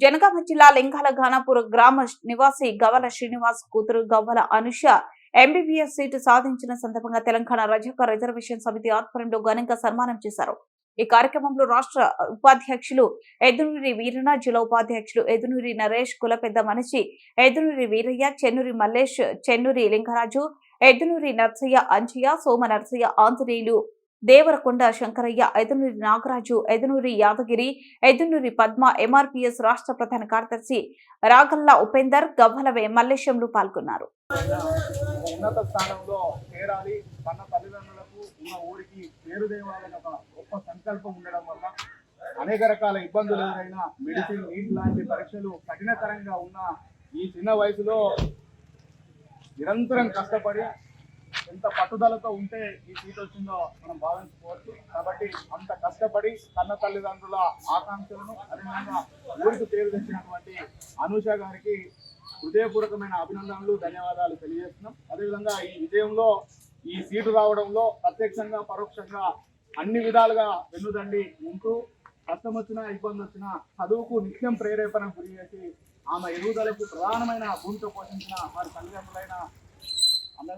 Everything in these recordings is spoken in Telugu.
జనగామ జిల్లా లింగాల ఘానాపూర్ గ్రామ నివాసి గవల శ్రీనివాస్ కూతురు గవ్వల అనుష ఎంబీబీఎస్ సీటు సాధించిన సందర్భంగా తెలంగాణ రజక రిజర్వేషన్ సమితి ఆధ్వర్యంలో ఘనంగా సన్మానం చేశారు. ఈ కార్యక్రమంలో రాష్ట్ర ఉపాధ్యక్షులు ఎదునూరి వీరణ జిల్లా ఉపాధ్యక్షులు ఎదునూరి నరేష్ కులపెద్ద మనిషి ఎదునూరి వీరయ్య చెన్నూరి మల్లేష్ చెన్నూరి లింగరాజు ఎదునూరి నర్సయ్య అంజయ్య సోమ నర్సయ్య ఆంజనేయులు దేవరకొండ శంకరయ్య ఎదునూరి నాగరాజు ఎదునూరి యాదగిరి ఎదునూరి పద్మ ఎంఆర్పిఎస్ రాష్ట్ర ప్రధాన కార్యదర్శి రాగల్లా ఉపేందర్ గవ్వల వే- మల్లేశంలు పాల్గొన్నారు. ఉన్నత స్థానంలో చేరాలి. తన తల్లిదండ్రులకు ఉన్న ఊరికి పేరు తేవాలని ఒక గొప్ప సంకల్పం ఉండడం వల్ల అనేక రకాల ఇబ్బందులు ఎదురైనా మెడిసిన్ నీట్ లాంటి పరీక్షలు కఠినతరంగా ఉన్న ఈ చిన్న వయసులో నిరంతరం కష్టపడి ఎంత పట్టుదలతో ఉంటే ఈ సీట్ వచ్చిందో మనం భావించుకోవచ్చు. కాబట్టి అంత కష్టపడి కన్న తల్లిదండ్రుల ఆకాంక్షలను అదేవిధంగా ఊరికి పేరు తెచ్చినటువంటి అనూష గారికి హృదయపూర్వకమైన అభినందనలు ధన్యవాదాలు తెలియజేస్తున్నాం. అదేవిధంగా ఈ విజయంలో ఈ సీటు రావడంలో ప్రత్యక్షంగా పరోక్షంగా అన్ని విధాలుగా వెన్నుదండి ఉంటూ కష్టం వచ్చినా ఇబ్బంది వచ్చినా చదువుకు నిత్యం ప్రేరేపణ గురి చేసి ఆమె ఎదుగుదలకు ప్రధానమైన భూమితో పోషించిన వారి తల్లిదండ్రులైన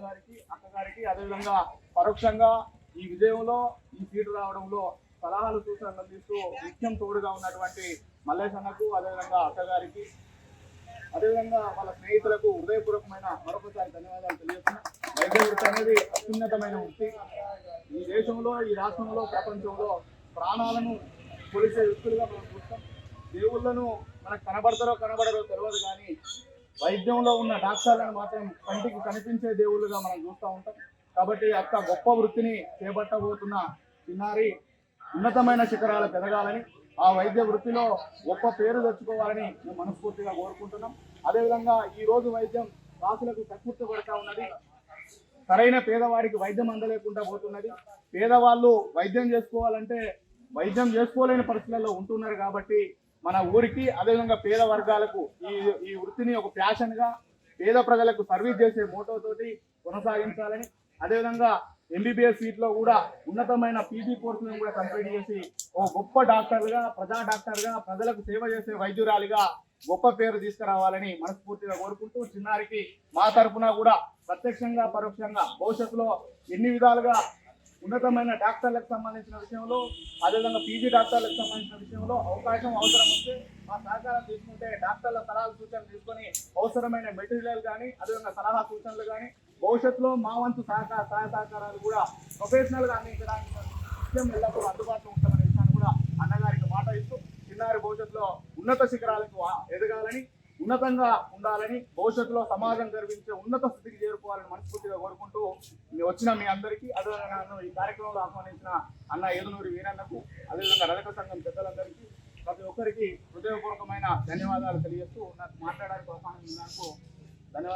అన్నగారికి అక్కగారికి అదేవిధంగా పరోక్షంగా ఈ విజయంలో ఈ సీటు రావడంలో సలహాలు సూచనలు అందిస్తూ నిత్యం తోడుగా ఉన్నటువంటి మల్లేష్ అన్నకు అదేవిధంగా అక్కగారికి అదేవిధంగా వాళ్ళ స్నేహితులకు హృదయపూర్వకమైన మరొకసారి ధన్యవాదాలు తెలియజేస్తున్నా. వైద్య వృత్తి అనేది అత్యున్నతమైన వృత్తి. ఈ దేశంలో ఈ రాష్ట్రంలో ప్రపంచంలో ప్రాణాలను కొలిసే వ్యక్తులుగా మనం చూస్తాం. దేవుళ్ళను మనకు కనబడతారో కనబడరో తెలియదు కానీ వైద్యంలో ఉన్న డాక్టర్లను మాత్రం కంటికి కనిపించే దేవుళ్ళుగా మనం చూస్తూ ఉంటాం. కాబట్టి అక్క గొప్ప వృత్తిని చేపట్టబోతున్న చిన్నారి ఉన్నతమైన శిఖరాలకు ఎదగాలని ఆ వైద్య వృత్తిలో గొప్ప పేరు తెచ్చుకోవాలని మేము మనస్ఫూర్తిగా కోరుకుంటున్నాం. అదేవిధంగా ఈ రోజు వైద్యం రాసులకు కక్కుర్తి పడతా ఉన్నది. సరైన పేదవాడికి వైద్యం అందలేకుండా పోతున్నది. పేదవాళ్ళు వైద్యం చేసుకోవాలంటే వైద్యం చేసుకోలేని పరిస్థితుల్లో ఉంటున్నారు కాబట్టి మన ఊరికి అదేవిధంగా పేద వర్గాలకు ఈ ఈ వృత్తిని ఒక ప్యాషన్గా పేద ప్రజలకు సర్వీస్ చేసే మోటోతోటి కొనసాగించాలని అదేవిధంగా ఎంబీబీఎస్ సీట్లో కూడా ఉన్నతమైన పీజీ కోర్సులను కూడా కంప్లీట్ చేసి ఓ గొప్ప డాక్టర్గా ప్రజా డాక్టర్గా ప్రజలకు సేవ చేసే వైద్యురాలిగా గొప్ప పేరు తీసుకురావాలని మనస్ఫూర్తిగా కోరుకుంటూ చిన్నారికి మా తరపున కూడా ప్రత్యక్షంగా పరోక్షంగా భవిష్యత్తులో ఎన్ని విధాలుగా ఉన్నతమైన డాక్టర్లకు సంబంధించిన విషయంలో అదేవిధంగా పీజీ డాక్టర్లకు సంబంధించిన విషయంలో అవకాశం అవసరం వస్తే మా సహకారం తీసుకుంటే డాక్టర్ల సలహా సూచనలు తీసుకొని అవసరమైన మెటీరియల్ కానీ అదేవిధంగా సలహా సూచనలు కానీ భవిష్యత్తులో మా వంతు సహకార సహాయ సహకారాలు కూడా ప్రొఫెషనల్గా అందించడానికి నిత్యం ఎల్లప్పుడూ అందుబాటులో ఉంటామనే విషయాన్ని కూడా అన్నగారికి మాట ఇస్తూ చిన్నారి భవిష్యత్తులో ఉన్నత శిఖరాలకు ఎదగాలని ఉన్నతంగా ఉండాలని భవిష్యత్తులో సమాజం గర్వించే ఉన్నత స్థితికి చేరుకోవాలని మనస్ఫూర్తిగా కోరుకుంటూ వచ్చిన మీ అందరికీ అదేవిధంగా నన్ను ఈ కార్యక్రమంలో ఆహ్వానించిన అన్న ఏదునూరి వీరన్నకు అదేవిధంగా రజక సంఘం పెద్దలందరికీ ప్రతి ఒక్కరికి హృదయపూర్వకమైన ధన్యవాదాలు తెలియజేస్తూ నాకు మాట్లాడడానికి అవకాశం ఉన్నందుకు